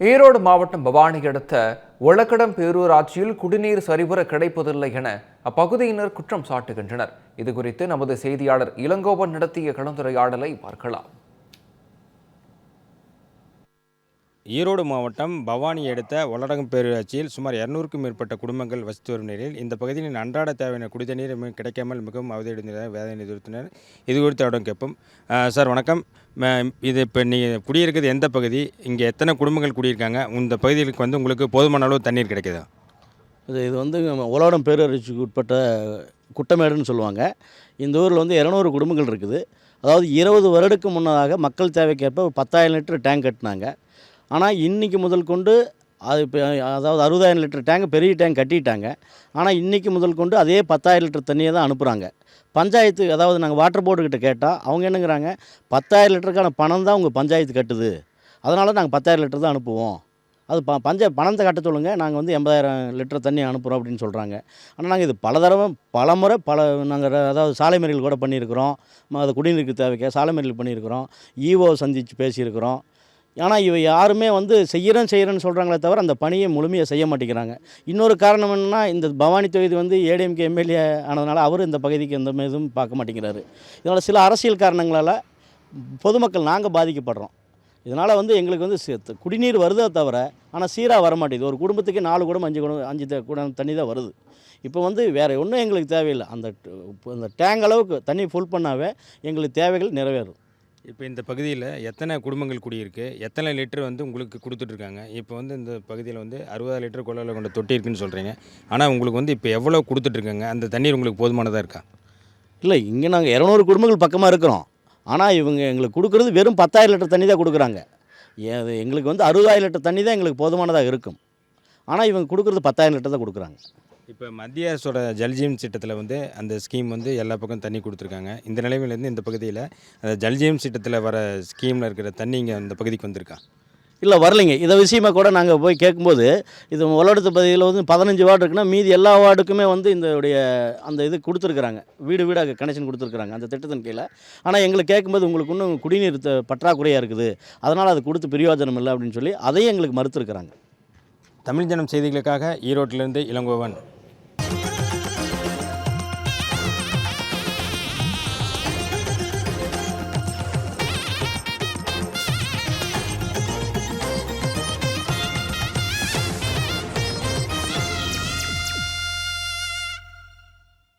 ஈரோடு மாவட்டம் பவானி அடுத்த ஒளக்கடம் பேரூராட்சியில் குடிநீர் சரிவர கிடைப்பதில்லை என அப்பகுதியினர் குற்றம் சாட்டுகின்றனர். இதுகுறித்து நமது செய்தியாளர் இளங்கோவன் நடத்திய கலந்துரையாடலை பார்க்கலாம். ஈரோடு மாவட்டம் பவானி அடுத்த ஒலடகம் பேரூராட்சியில் சுமார் இரநூறுக்கும் மேற்பட்ட குடும்பங்கள் வசித்து வரும் நிலையில் இந்த பகுதியின் அன்றாட தேவையான குடிதண்ணீர் கிடைக்காமல் மிகவும் அவதியடைந்தனர் வேதனை எதிர்த்தனர். இது குறித்து அவரிடம் கேட்போம். சார் வணக்கம். இது இப்போ நீங்கள் குடியிருக்கிறது எந்த பகுதி? இங்கே எத்தனை குடும்பங்கள் குடியிருக்காங்க? இந்த பகுதிகளுக்கு வந்து உங்களுக்கு போதுமான அளவு தண்ணீர் கிடைக்குதா? இது இது வந்து உலகம் பேரூராட்சிக்கு உட்பட்ட குட்டமேடுன்னு சொல்லுவாங்க. இந்த ஊரில் வந்து இரநூறு குடும்பங்கள் இருக்குது. அதாவது இருபது வருடத்துக்கு முன்னதாக மக்கள் தேவைக்கேற்ப ஒரு பத்தாயிரம் லிட்டர் டேங்க் கட்டினாங்க. ஆனால் இன்றைக்கி முதல் கொண்டு அது இப்போ அதாவது அறுபதாயிரம் லிட்டர் டேங்க் பெரிய டேங்க் கட்டிட்டாங்க. ஆனால் இன்றைக்கி முதல் கொண்டு அதே பத்தாயிரம் லிட்டர் தண்ணியை தான் அனுப்புகிறாங்க பஞ்சாயத்து அதாவது நாங்கள் வாட்டர் போர்டுக்கிட்ட கேட்டால் அவங்க என்னங்கிறாங்க? பத்தாயிரம் லிட்டருக்கான பணம் தான் உங்கள் பஞ்சாயத்து கட்டுது. அதனால் நாங்கள் பத்தாயிரம் லிட்டர் தான் அனுப்புவோம். அது ப பஞ்ச பணத்தை கட்ட சொல்லுங்கள் நாங்கள் வந்து எண்பதாயிரம் லிட்டர் தண்ணி அனுப்புகிறோம் அப்படின்னு சொல்கிறாங்க ஆனால் நாங்கள் இது பல தடவை பல முறை பல நாங்கள் அதாவது சாலை மறியல் கூட பண்ணியிருக்கிறோம். அது குடிநீருக்கு தேவைக்க சாலை மறியல் பண்ணியிருக்கிறோம். ஈஓ சந்தித்து பேசியிருக்கிறோம். ஆனால் இவை யாருமே வந்து செய்கிறேன் செய்கிறேன்னு சொல்கிறாங்களே தவிர அந்த பணியை முழுமையாக செய்ய மாட்டேங்கிறாங்க. இன்னொரு காரணம் என்னென்னா இந்த பவானி தொகுதி வந்து ஏடிஎம்கே எம்எல்ஏ ஆனதுனால அவர் இந்த பகுதிக்கு எந்த இதுவும் பார்க்க மாட்டேங்கிறாரு. இதனால் சில அரசியல் காரணங்களால் பொதுமக்கள் நாங்கள் பாதிக்கப்படுறோம். இதனால் வந்து எங்களுக்கு வந்து குடிநீர் வருதே தவிர ஆனால் சீராக வர மாட்டேங்குது ஒரு குடும்பத்துக்கு நாலு குடம் அஞ்சு குடம் அஞ்சு குடம் தண்ணி தான் வருது. இப்போ வந்து வேறு ஒன்றும் எங்களுக்கு தேவையில்லை. அந்த ட- இப்போ இந்த டேங்க் அளவுக்கு தண்ணி ஃபுல் பண்ணாவே எங்களுக்கு தேவைகள் நிறைவேறும். இப்போ இந்த பகுதியில் எத்தனை குடும்பங்கள் குடியிருக்கு? எத்தனை லிட்டர் வந்து உங்களுக்கு கொடுத்துட்ருக்காங்க? இப்போ வந்து இந்த பகுதியில் வந்து அறுபதாயிரம் லிட்டர் கொள்ளவில் கொண்ட தொட்டி இருக்குன்னு சொல்கிறீங்க ஆனால் உங்களுக்கு வந்து இப்போ எவ்வளோ கொடுத்துட்ருக்காங்க? அந்த தண்ணீர் உங்களுக்கு போதுமானதாக இருக்கா? இல்லை இங்கே நாங்கள் இரநூறு குடும்பங்கள் பக்கமாக இருக்கிறோம். ஆனால் இவங்க எங்களுக்கு கொடுக்குறது வெறும் பத்தாயிரம் லிட்டர் தண்ணி தான் கொடுக்குறாங்க. ஏ- அது எங்களுக்கு வந்து அறுபதாயிரம் லிட்டர் தண்ணி தான் எங்களுக்கு போதுமானதாக இருக்கும். ஆனால் இவங்க கொடுக்குறது பத்தாயிரம் லிட்டர் தான் கொடுக்குறாங்க. இப்போ மத்திய அரசோட ஜல்ஜீவன் திட்டத்தில் வந்து அந்த ஸ்கீம் வந்து எல்லா பக்கம் தண்ணி கொடுத்துருக்காங்க. இந்த நிலைமையிலேருந்து இந்த பகுதியில் அந்த ஜல்ஜீவன் திட்டத்தில் வர ஸ்கீமில் இருக்கிற தண்ணி இங்கே அந்த பகுதிக்கு வந்திருக்கா? இல்லை வரலைங்க. இதை விஷயமா கூட நாங்கள் போய் கேட்கும்போது இது உலகத்து பகுதியில் வந்து பதினஞ்சு வார்டு இருக்குன்னா மீதி எல்லா வார்டுக்குமே வந்து இந்த உடைய அந்த இது கொடுத்துருக்குறாங்க. வீடு வீடாக கனெக்ஷன் கொடுத்துருக்குறாங்க அந்த திட்டத்தின் கீழே. ஆனால் எங்களுக்கு கேட்கும்போது உங்களுக்கு இன்னும் குடிநீர் பற்றாக்குறையாக இருக்குது. அதனால் அது கொடுத்து பிரயோஜனம் இல்லை அப்படின்னு சொல்லி அதையும் எங்களுக்கு மறுத்துருக்குறாங்க. தமிழ் ஜனம் செய்திகளுக்காக ஈரோட்டிலிருந்து இளங்கோவன்.